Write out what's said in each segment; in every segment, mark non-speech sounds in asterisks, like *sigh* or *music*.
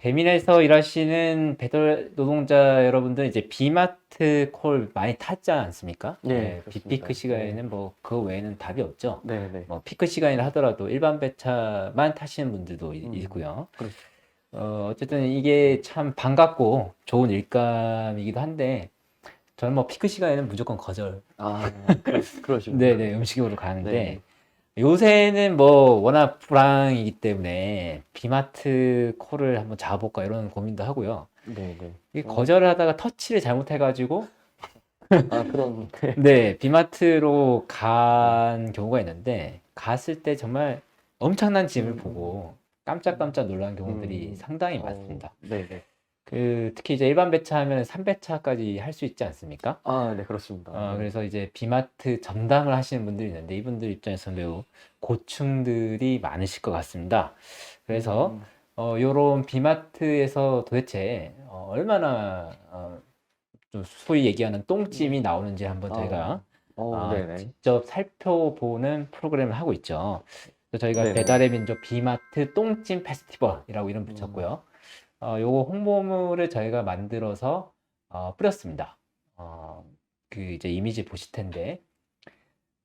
배민에서 일하시는 배달 노동자 여러분들 이제 비마트 콜 많이 탔지 않습니까? 네, 빅피크 그렇습니다. 시간에는 뭐 그 외에는 답이 없죠. 네, 네. 뭐 피크 시간이라 하더라도 일반 배차만 타시는 분들도 이- 음, 있고요. 그렇죠. 어, 어쨌든 이게 참 반갑고 좋은 일감이기도 한데 저는 뭐 피크 시간에는 무조건 거절. 아, *laughs* 그, 그러시군요. 네네 음식으로 가는데 네. 요새는 뭐 워낙 불황이기 때문에 비마트 콜을 한번 잡아볼까 이런 고민도 하고요. 네, 네. 이게 어. 거절을 하다가 터치를 잘못해가지고 아, 그런, *laughs* 네. 네 비마트로 간 경우가 있는데 갔을 때 정말 엄청난 짐을 음. 보고 깜짝깜짝 놀란 경우들이 음. 상당히 어, 많습니다. 네, 네. 그 특히 이제 일반 배차 하면 3배차까지 할 수 있지 않습니까? 아, 네, 그렇습니다. 어, 그래서 이제 비마트 전담을 하시는 분들이 있는데 이분들 입장에서 매우 고충들이 많으실 것 같습니다. 그래서 음, 어, 요런 비마트에서 도대체 어, 얼마나 어, 좀 소위 얘기하는 똥찜이 나오는지 한번 아, 저희가 어, 아, 네네. 직접 살펴보는 프로그램을 하고 있죠. 저희가 네네. 배달의 민족 비마트 똥찜 페스티벌이라고 이름 붙였고요. 어, 요거 홍보물을 저희가 만들어서 어, 뿌렸습니다. 어, 그 이제 이미지 보실 텐데.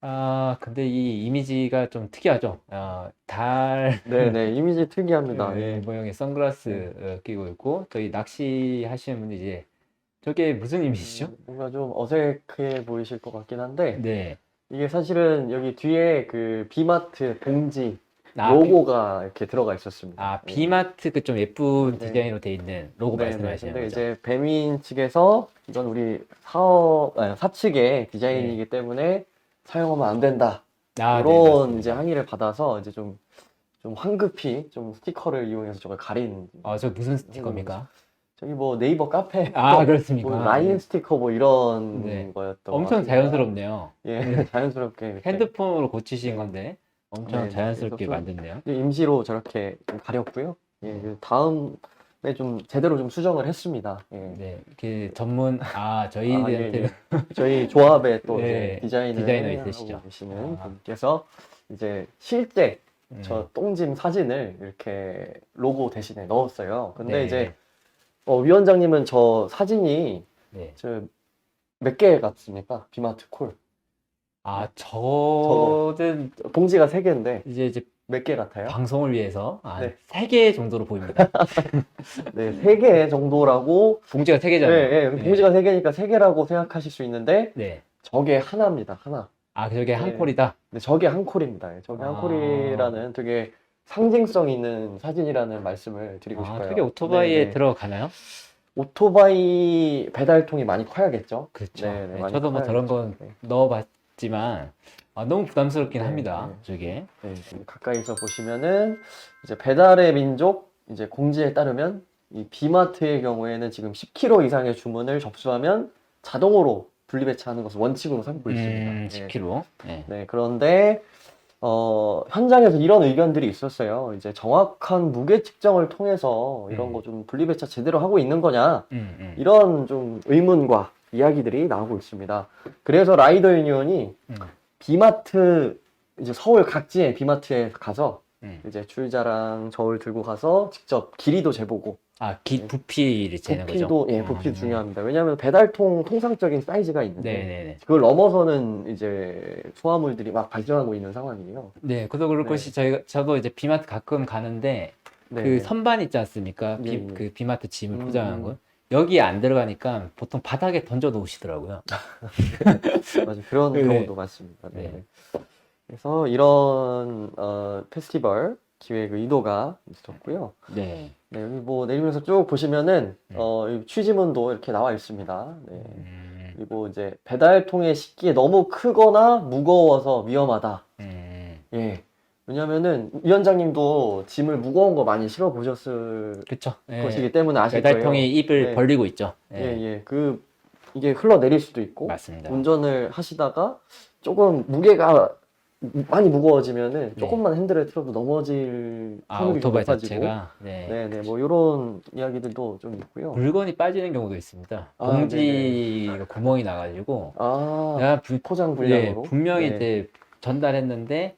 아, 근데 이 이미지가 좀 특이하죠. 어, 달 네, 네. 이미지 특이합니다. 네, 예. 모양의 선글라스 어, 끼고 있고 저희 낚시 하시는 분이 이제 저게 무슨 이미지죠? 음, 뭔가 좀 어색해 보이실 것 같긴 한데, 네. 이게 사실은 여기 뒤에 그 비마트 봉지 아, 비- 로고가 이렇게 들어가 있었습니다. 아, 예. 비마트 그 좀 예쁜 네. 디자인으로 돼 있는 로고 네, 네. 말씀하시는 근데 거죠? 이제 배민 측에서 이건 우리 사업, 아니, 사측의 디자인이기 때문에 사용하면 안 된다. 네. 아, 네, 이런 맞습니다. 이제 항의를 받아서 이제 좀, 좀 황급히 좀 스티커를 이용해서 저걸 가린. 아, 저 무슨 스티커입니까? 저기 뭐 네이버 카페, 아, 뭐 그렇습니까? 라인 스티커 뭐 이런 네. 거였던 것 엄청 같습니다. 자연스럽네요. 예, 자연스럽게 이렇게. 핸드폰으로 고치신 건데 엄청 네, 자연스럽게 그래서 좀- 만든 이제 임시로 저렇게 좀 가렸고요. 예, 그 다음에 좀 제대로 좀 수정을 했습니다. 예. 네, 그 전문 아 저희한테 예, 예. 저희 조합에 또 *laughs* 네, 이제 디자이너 하고 있으시죠? 계시는 아. 분께서 이제 실제 음, 저 똥짐 사진을 이렇게 로고 대신에 넣었어요. 근데 네. 이제 어, 위원장님은 저 사진이 네. 저 몇 개 같습니까? 비마트 콜. 아 저는 봉지가 세 개인데 이제 이제 몇 개 같아요? 방송을 위해서 아, 네. 세개 정도로 보입니다. *laughs* 네, 세 개 정도라고. 봉지가 세 네, 개잖아요. 예, 네. 봉지가 세 개니까 세 개라고 생각하실 수 있는데 네. 저게 하나입니다. 하나. 아 저게 한 네. 콜이다. 근데 저게 한 콜입니다. 예, 저게 한 아. 콜이라는 되게 상징성 있는 사진이라는 말씀을 드리고 아 싶어요. 저게 오토바이에 네, 네. 들어가나요? 오토바이 배달통이 많이 커야겠죠? 그렇죠. 네, 네, 네, 많이 저도 뭐 저런 건 네. 넣어봤 지만 아, 너무 부담스럽긴 네, 합니다. 네. 저게. 네, 좀 가까이서 보시면은 이제 배달의 민족 이제 공지에 따르면 이 비마트의 경우에는 지금 10kg 이상의 주문을 접수하면 자동으로 분리배차하는 것을 원칙으로 삼고 있습니다. 음, 네. 10kg. 네. 네, 그런데 어, 현장에서 이런 의견들이 있었어요. 이제 정확한 무게 측정을 통해서 이런 음. 거좀 분리배차 제대로 하고 있는 거냐? 음, 음. 이런 좀 의문과 이야기들이 나오고 있습니다. 그래서 라이더 유니온이 음, 비마트 이제 서울 각지의 비마트에 가서 음. 이제 줄자랑 저울 들고 가서 직접 길이도 재보고 아, 기, 부피를 재는 거죠? 부피도 예 부피 음. 중요합니다. 왜냐하면 배달통 통상적인 사이즈가 있는데 네네네. 그걸 넘어서는 이제 소화물들이 막 발전하고 있는 상황이에요. 네, 그도 그럴 네. 것이 저희가 저도 이제 비마트 가끔 가는데 네, 그 네. 선반 있지 않습니까? 비. 그 비마트 짐을 음, 포장한 음. 거. 여기에 안 들어가니까 보통 바닥에 던져 놓으시더라고요. *laughs* 맞아 그런 네. 경우도 많습니다. 네. 네. 그래서 이런 어, 페스티벌 기획 의도가 있었고요. 네. 네, 여기 뭐 내리면서 쭉 보시면은 네. 어, 이 취지문도 이렇게 나와 있습니다. 네. 음, 그리고 이제 배달통에 싣기에 너무 크거나 무거워서 위험하다. 음, 예. 왜냐면은 위원장님도 짐을 무거운 거 많이 실어 보셨을 그쵸. 예. 것이기 때문에 아실 배달통이 거예요. 입을 네. 벌리고 있죠. 예, 예, 예. 그 이게 흘러 내릴 수도 있고 맞습니다. 운전을 하시다가 조금 무게가 많이 무거워지면은 네. 조금만 핸들을 틀어도 넘어질 아, 확률이 오토바이 높아지고 자체가 네. 네, 네. 뭐 이런 이야기들도 좀 있고요. 물건이 빠지는 경우도 있습니다. 아, 봉지가 구멍이 나가지고 아, 내가 부, 포장 예, 불량으로. 분명히 네. 이제 전달했는데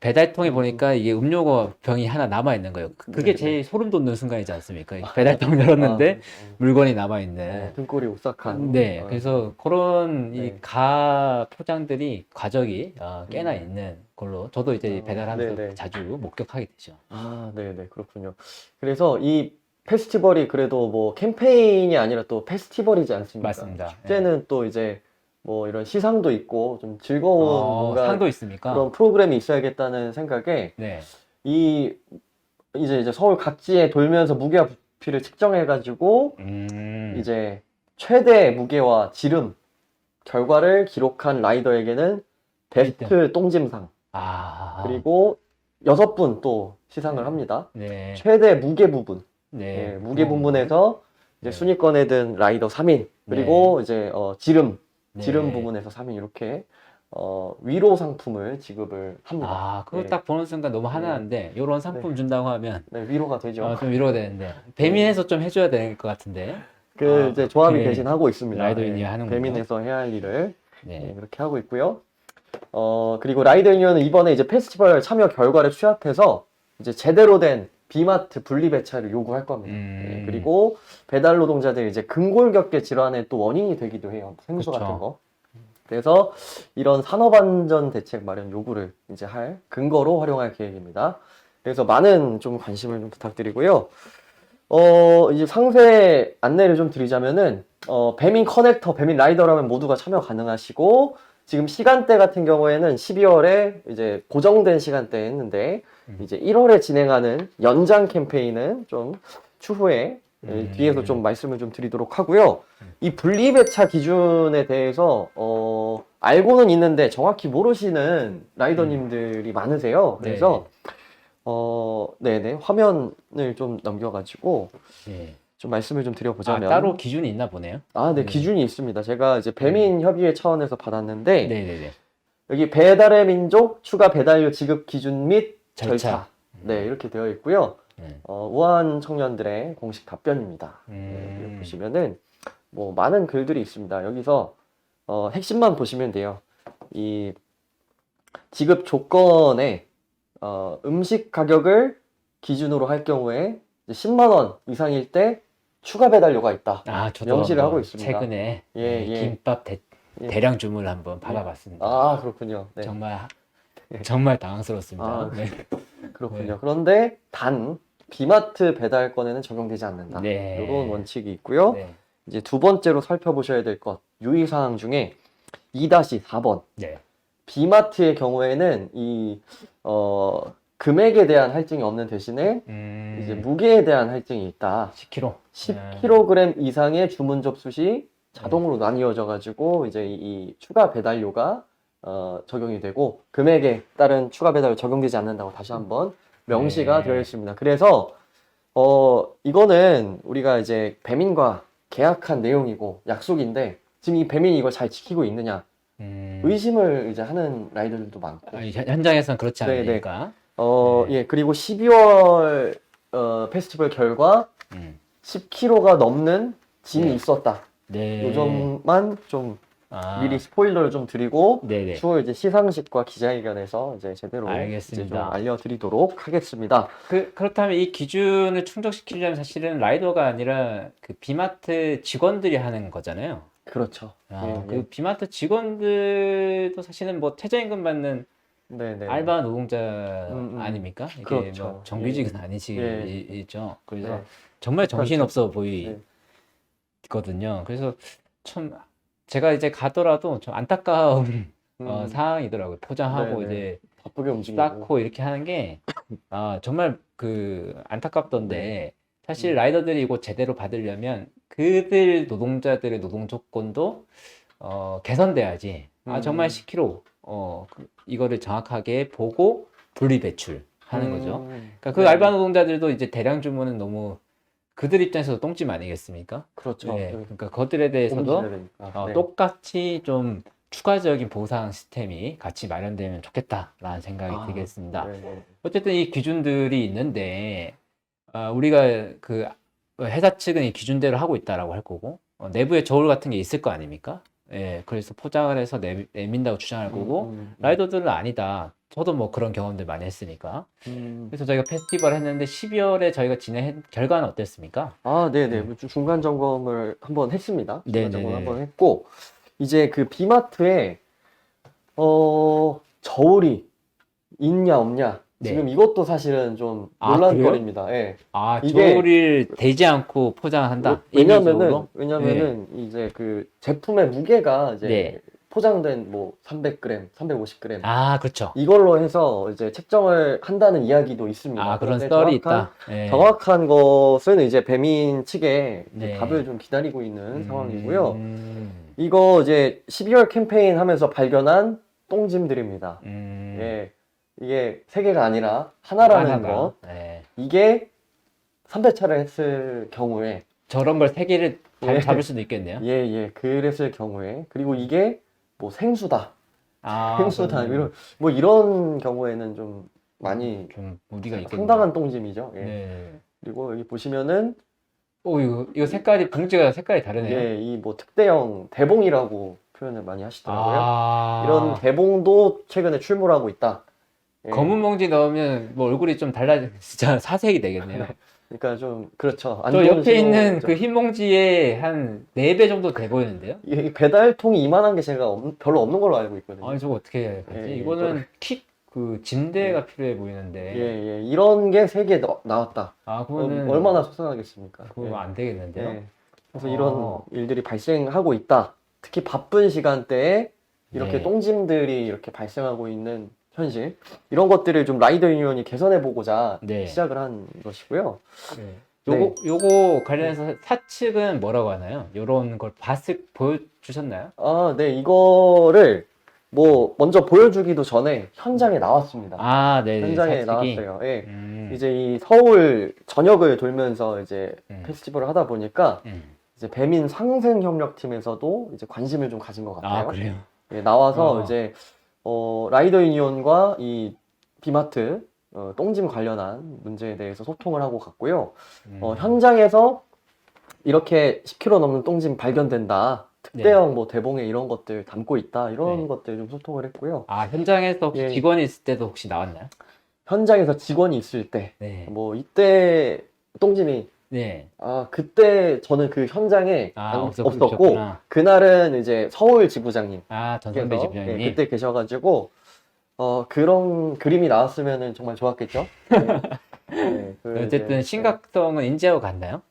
배달통에 보니까 이게 음료가 병이 하나 남아 있는 거예요. 그- 그게 네, 제일 소름 돋는 순간이지 않습니까? 배달통 열었는데 아, 물건이 남아 어, 있는. 등골이 오싹한. 네, 어, 그래서 그런 네. 이 가 포장들이 과적이 어, 꽤나 음. 있는 걸로 저도 이제 어, 배달하면서 네네. 자주 목격하게 되죠. 아, 네네, 그렇군요. 그래서 이 페스티벌이 그래도 뭐 캠페인이 아니라 또 페스티벌이지 않습니까? 맞습니다. 축제는 또 이제 뭐 이런 시상도 있고 좀 즐거운 어, 뭔가 상도 있습니까? 그런 프로그램이 있어야겠다는 생각에 네. 이 이제 이제 서울 각지에 돌면서 무게와 부피를 측정해가지고 음. 이제 최대 무게와 지름 결과를 기록한 라이더에게는 베스트 똥짐상 아. 그리고 여섯 분 또 시상을 합니다. 네. 최대 무게 부분, 네. 예, 무게 부분에서 이제 네. 순위권에 든 라이더 3인 그리고 이제 어, 지름 네. 지름 부분에서 3인 이렇게 어, 위로 상품을 지급을 합니다. 아, 그거 네. 딱 보는 순간 너무 하나인데 이런 상품 준다고 하면 네, 위로가 되죠. 어, 좀 위로가 되는데 배민에서 좀 해줘야 될 것 같은데. 그 아, 이제 조합이 그게 대신 하고 있습니다. 라이더 예, 유니언 하는군요. 배민에서 해야 할 일을 네. 네, 그렇게 하고 있고요. 어, 그리고 라이더 유니언은 이번에 이제 페스티벌 참여 결과를 취합해서 이제 제대로 된 비마트 분리 배차를 요구할 겁니다. 음. 네, 그리고 배달 노동자들 이제 근골격계 질환의 또 원인이 되기도 해요. 생수 그쵸. 같은 거. 그래서 이런 산업안전 대책 마련 요구를 이제 할 근거로 활용할 계획입니다. 그래서 많은 좀 관심을 좀 부탁드리고요. 어, 이제 상세 안내를 좀 드리자면은, 어, 배민 커넥터, 배민 라이더라면 모두가 참여 가능하시고, 지금 시간대 같은 경우에는 12월에 이제 고정된 시간대에 했는데, 음. 이제 1월에 진행하는 연장 캠페인은 좀 추후에 음. 뒤에서 좀 말씀을 좀 드리도록 하고요. 이 분리배차 기준에 대해서, 어, 알고는 있는데 정확히 모르시는 라이더님들이 많으세요. 그래서, 어, 네네. 화면을 좀 넘겨가지고 네. 좀 말씀을 좀 아, 드려보자면. 따로 기준이 있나 보네요. 아, 네, 네. 기준이 있습니다. 제가 이제 배민 협의회 차원에서 받았는데, 네, 네, 네. 여기 배달의 민족 추가 배달료 지급 기준 및 절차. 절차. 네, 이렇게 되어 있고요. 네. 어, 우한 청년들의 공식 답변입니다. 네, 음. 여기 보시면은 뭐 많은 글들이 있습니다. 여기서 어, 핵심만 보시면 돼요. 이 지급 조건에 어, 음식 가격을 기준으로 할 경우에 이제 10만 원 이상일 때 추가 배달료가 있다. 아, 저도 명시를 하고 있습니다. 최근에 예, 네, 예. 김밥 대, 예. 대량 주문을 한번 받아봤습니다. 아, 그렇군요. 네. 정말 네. 정말 당황스럽습니다. 아, 네. *laughs* 그렇군요. 네. 그런데 단 비마트 배달권에는 적용되지 않는다. 네. 이런 원칙이 있고요. 네. 이제 두 번째로 살펴보셔야 될 것 유의 사항 중에 2-4번 네. 비마트의 경우에는 이 어, 금액에 대한 할증이 없는 대신에 음, 이제 무게에 대한 할증이 있다. 10kg. 10kg 이상의 주문 접수 시 자동으로 나뉘어져 가지고 이제 이, 이 추가 배달료가 어, 적용이 되고 금액에 따른 추가 배달료 적용되지 않는다고 다시 한번 명시가 네. 되어 있습니다. 그래서 어 이거는 우리가 이제 배민과 계약한 내용이고 약속인데 지금 이 배민이 이걸 잘 지키고 있느냐 음, 의심을 이제 하는 라이더들도 많고 아니, 현- 현장에서는 그렇지 네, 네. 않으니까. 어 네. 예 그리고 12월 어, 페스티벌 결과 음. 10kg가 넘는 짐이 네. 있었다. 네. 요 점만 좀 아, 미리 스포일러를 좀 드리고 네네. 추후 이제 시상식과 기자회견에서 이제 제대로 알겠습니다. 이제 좀 알려드리도록 하겠습니다. 그, 그렇다면 이 기준을 충족시키려면 사실은 라이더가 아니라 그 비마트 직원들이 하는 거잖아요. 그렇죠. 아, 예, 그 예. 비마트 직원들도 사실은 뭐 최저임금 받는 네네. 알바 노동자 음, 음. 아닙니까? 이게 그렇죠. 뭐 정규직은 예. 아니시죠. 그래서 네. 정말 정신없어 네. 보이거든요. 그래서 참 제가 이제 가더라도 좀 안타까운 어, 음, 상황이더라고요. 포장하고 네네. 이제 바쁘게 움직이고. 쌓고 이렇게 하는 게 아, 정말 그 안타깝던데 사실 음. 라이더들이 이거 제대로 받으려면 그들 노동자들의 노동 조건도 어, 개선돼야지. 아, 정말 음. 10kg 어, 그- 이거를 정확하게 보고 분리 배출하는 거죠. 음, 그러니까 그 네. 알바 노동자들도 이제 대량 주문은 너무 그들 입장에서도 똥집 아니겠습니까? 그렇죠. 네, 네. 그러니까 그들에 대해서도. 어, 네. 똑같이 좀 추가적인 보상 시스템이 같이 마련되면 좋겠다라는 생각이 아, 들겠습니다. 네, 네. 어쨌든 이 기준들이 있는데 아, 우리가 그 회사 측은 이 기준대로 하고 있다라고 할 거고 어, 내부에 저울 같은 게 있을 거 아닙니까? 예, 그래서 포장을 해서 내, 내민다고 주장할 거고 음, 음, 라이더들은 아니다. 저도 뭐 그런 경험들 많이 했으니까. 음. 그래서 저희가 페스티벌 했는데 12월에 저희가 진행 결과는 어땠습니까? 아, 네네. 뭐 중- 중간 점검을 한번 했습니다. 중간 네네네. 점검 한번 했고, 이제 그 비마트에, 어, 저울이 있냐, 없냐. 네. 지금 이것도 사실은 좀 아, 논란거리입니다. 예. 아, 이게- 저울을 대지 않고 포장한다. 왜냐면은, 임의적으로? 왜냐면은, 이제 그 제품의 무게가 이제 네. 포장된 뭐 300g, 350g. 아, 그렇죠. 이걸로 해서 이제 책정을 한다는 이야기도 있습니다. 아, 그런 그런데 썰이 정확한- 있다. 네. 정확한 것은 이제 배민 측에 이제 네. 답을 좀 기다리고 있는 음, 상황이고요. 음, 이거 이제 12월 캠페인 하면서 발견한 똥짐들입니다. 음, 예, 이게 세 개가 아니라 하나라는 하나가. 것. 네. 이게 3배차를 했을 경우에, 저런 걸 세 개를 다- 예. 잡을 수도 있겠네요. 예, 예, 그랬을 경우에, 그리고 이게 뭐 생수다, 아, 생수다, 그러면 이런, 뭐 이런 경우에는 좀 많이 좀 무리가 있겠네요. 상당한 똥짐이죠. 예. 네. 그리고 여기 보시면은, 오, 이거, 이거 색깔이, 봉지가 색깔이 다르네요. 예, 이 뭐 특대형 대봉이라고 표현을 많이 하시더라고요. 아, 이런 대봉도 최근에 출몰 하고 있다. 예. 검은 봉지 넣으면 뭐 얼굴이 좀 달라지, 진짜 사색이 되겠네요. *laughs* 그러니까 좀 그렇죠. 안 저 좋은 옆에 있는 신호죠. 그흰 봉지에 한네배 정도 돼 보이는데요? 이 배달통이 이만한 게 제가 없- 별로 없는 걸로 알고 있거든요. 아니, 저거 어떻게 해야 되지? 예, 예, 이거는 킥, 그, 짐대가 필요해 보이는데. 예, 예. 이런 게 세 개 나왔다. 아, 어, 그거는. 얼마나 속상하겠습니까? 그거 예. 안 되겠는데요? 예. 그래서 이런 어. 일들이 발생하고 있다. 특히 바쁜 시간대에 이렇게 네. 똥짐들이 이렇게 발생하고 있는 현실. 이런 것들을 좀 라이더 유니온이 개선해 보고자 네. 시작을 한 것이고요. 네. 요거, 요거 관련해서 사측은 뭐라고 하나요? 요런 걸 봤을, 보여주셨나요? 아, 네. 이거를 뭐 먼저 보여주기도 전에 현장에 나왔습니다. 아, 네. 현장에 사측이. 나왔어요. 예. 음, 이제 이 서울 전역을 돌면서 이제 음, 페스티벌을 하다 보니까 음. 이제 배민 상생 협력 팀에서도 이제 관심을 좀 가진 것 같아요. 아, 그래요? 예, 나와서 어. 이제 어, 라이더 유니온과 이 비마트 어, 똥짐 관련한 문제에 대해서 소통을 하고 갔고요. 음. 어, 현장에서 이렇게 10kg 넘는 똥짐 발견된다. 특대형 뭐 대봉에 이런 것들 담고 있다. 이런 네. 것들 좀 소통을 했고요. 아, 현장에서 혹시 예. 직원이 있을 때도 혹시 나왔나요? 현장에서 직원이 있을 때, 네. 뭐 이때 똥짐이 네. 아 그때 저는 그 현장에 아, 안- 없었- 없었고 없었구나. 그날은 이제 서울 지부장님 아, 전선배 께서 집장님이. 예, 그때 계셔가지고 어 그런 그림이 나왔으면 정말 좋았겠죠. 네. 네, *laughs* 그 어쨌든 이제, 심각성은 인지하고 갔나요?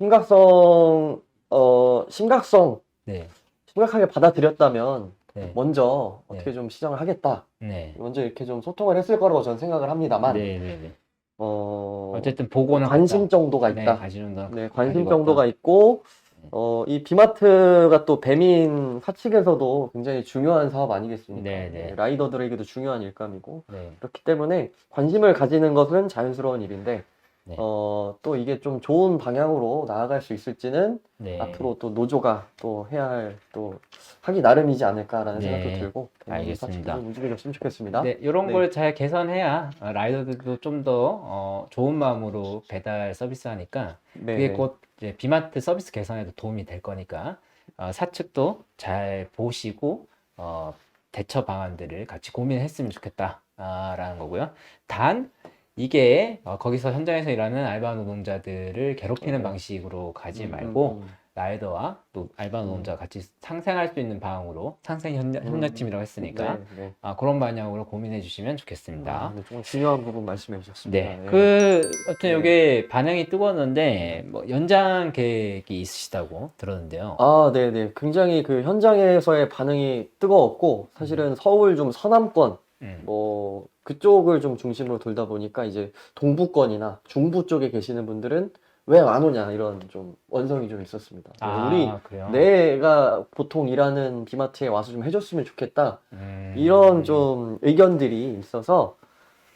심각성 어 심각성 네. 심각하게 받아들였다면 네. 먼저 네. 어떻게 좀 시정을 하겠다. 네. 먼저 이렇게 좀 소통을 했을 거라고 저는 생각을 합니다만 네, 네, 네. 어 어쨌든 보고는 관심 갔다. 정도가 네, 있다. 관심 정도. 네, 관심 가지고 정도가 왔다. 있고, 네. 어, 이 비마트가 또 배민 사측에서도 굉장히 중요한 사업 아니겠습니까? 네, 네. 라이더들에게도 중요한 일감이고, 네. 그렇기 때문에 관심을 가지는 것은 자연스러운 일인데, 네. 어, 또 이게 좀 좋은 방향으로 나아갈 수 있을지는 네. 앞으로 또 노조가 또 해야 할, 또 하기 나름이지 않을까라는 네. 생각도 들고, 알겠습니다. 좀 움직여줬으면 좋겠습니다. 네, 이런 네. 걸 잘 개선해야 어, 라이더들도 좀 더 어, 좋은 마음으로 배달 서비스 하니까 네, 그게 네. 곧 이제 비마트 서비스 개선에도 도움이 될 거니까 어, 사측도 잘 보시고 어, 대처 방안들을 같이 고민했으면 좋겠다라는 거고요. 단 이게 어, 거기서 현장에서 일하는 알바 노동자들을 괴롭히는 네. 방식으로 가지 음, 말고 음, 라이더와 또 알바 노동자가 같이 상생할 수 있는 방향으로 상생 협력, 음. 협력팀이라고 했으니까 네, 네. 아, 그런 방향으로 고민해 주시면 좋겠습니다. 아, 네, 정말 중요한 부분 말씀해 주셨습니다. 네, 네. 그 어떤 네. 이게 반응이 뜨거웠는데 뭐 연장 계획이 있으시다고 들었는데요. 아, 네 네. 굉장히 그 현장에서의 반응이 뜨거웠고, 사실은 서울 좀 서남권, 음, 뭐, 그쪽을 좀 중심으로 돌다 보니까 이제 동부권이나 중부 쪽에 계시는 분들은 왜 안 오냐, 이런 좀 원성이 좀 있었습니다. 아, 우리 그래요? 내가 보통 일하는 비마트에 와서 좀 해줬으면 좋겠다. 음, 이런 좀 의견들이 있어서,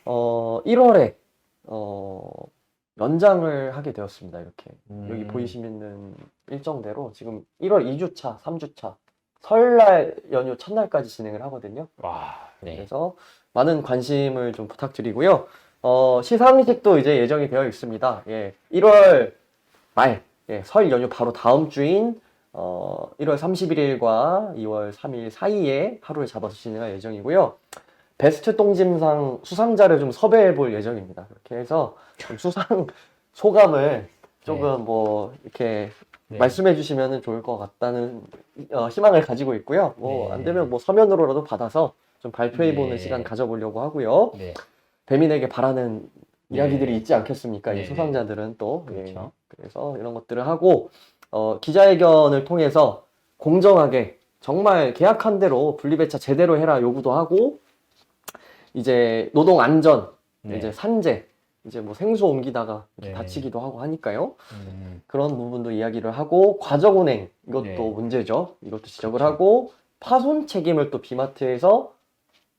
어, 1월에, 어, 연장을 하게 되었습니다. 이렇게. 여기 음, 보이시는 일정대로 지금 1월 2주차, 3주차, 설날 연휴 첫날까지 진행을 하거든요. 와, 네. 그래서 많은 관심을 좀 부탁드리고요. 어, 시상식도 이제 예정이 되어 있습니다. 예, 1월 말, 예, 설 연휴 바로 다음 주인 어, 1월 31일과 2월 3일 사이에 하루를 잡아서 진행할 예정이고요. 베스트 똥짐상 수상자를 좀 섭외해 볼 예정입니다. 그렇게 해서 좀 수상 *laughs* 소감을 조금 뭐 이렇게 네. 말씀해 주시면 좋을 것 같다는 어, 희망을 가지고 있고요. 뭐 네. 안 되면 뭐 서면으로라도 받아서 좀 발표해 보는 네. 시간 가져보려고 하고요. 네. 배민에게 바라는 네. 이야기들이 있지 않겠습니까? 네, 이 네. 수상자들은 또 예. 그렇죠. 그래서 이런 것들을 하고 어, 기자회견을 통해서 공정하게 정말 계약한 대로 분리배차 제대로 해라 요구도 하고 이제 노동 안전, 네. 이제 산재, 이제 뭐 생수 옮기다가 네. 다치기도 하고 하니까요. 음, 그런 부분도 이야기를 하고 과적 운행 이것도 네. 문제죠. 이것도 지적을 그렇죠. 하고 파손 책임을 또 비마트에서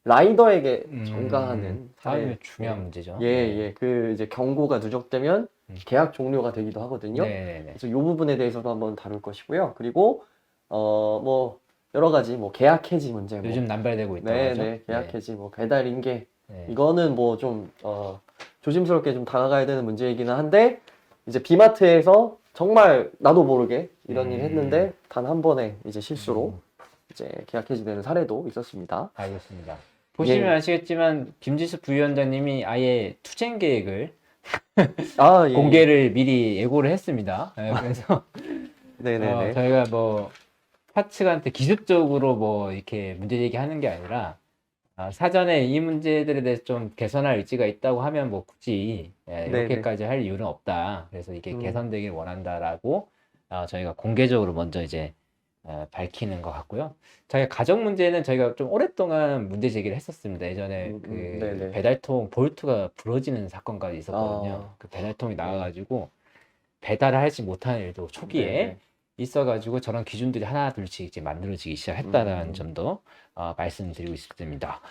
라이더에게 음, 전가하는 사회 사례. 중요한 문제죠. 예, 예. 그 이제 경고가 누적되면 음. 계약 종료가 되기도 하거든요. 네, 네, 네. 그래서 이 부분에 대해서도 한번 다룰 것이고요. 그리고 어 뭐 여러 가지 뭐 계약 해지 문제 뭐 요즘 남발되고 있다고 네, 하죠. 네. 계약 해지 뭐 배달 인계 네. 이거는 뭐 좀 어, 조심스럽게 좀 다가가야 되는 문제이기는 한데 이제 비마트에서 정말 나도 모르게 이런 음. 일 했는데 단 한 번의 이제 실수로 음. 이제 계약 해지되는 사례도 있었습니다. 알겠습니다. 보시면 예. 아시겠지만 김지수 부위원장님이 아예 투쟁 계획을 아, *laughs* 예. 공개를 미리 예고를 했습니다. 예, 그래서 네네네. *laughs* 어, 저희가 뭐 파측한테 기습적으로 뭐 이렇게 문제 제기하는 게 아니라 아, 사전에 이 문제들에 대해서 좀 개선할 의지가 있다고 하면 뭐 굳이 예, 네네. 이렇게까지 할 이유는 없다. 그래서 이게 음. 개선되길 원한다라고 아, 저희가 공개적으로 먼저 이제 어, 밝히는 것 같고요. 저희가 가정 문제는 저희가 좀 오랫동안 문제 제기를 했었습니다. 예전에 음, 그 음, 네네. 배달통 볼트가 부러지는 사건까지 있었거든요. 아. 그 배달통이 나와가지고 배달을 하지 못하는 일도 초기에 네네. 있어가지고 저런 기준들이 하나 둘씩 이제 만들어지기 시작했다는 음. 점도 어, 말씀드리고 싶습니다.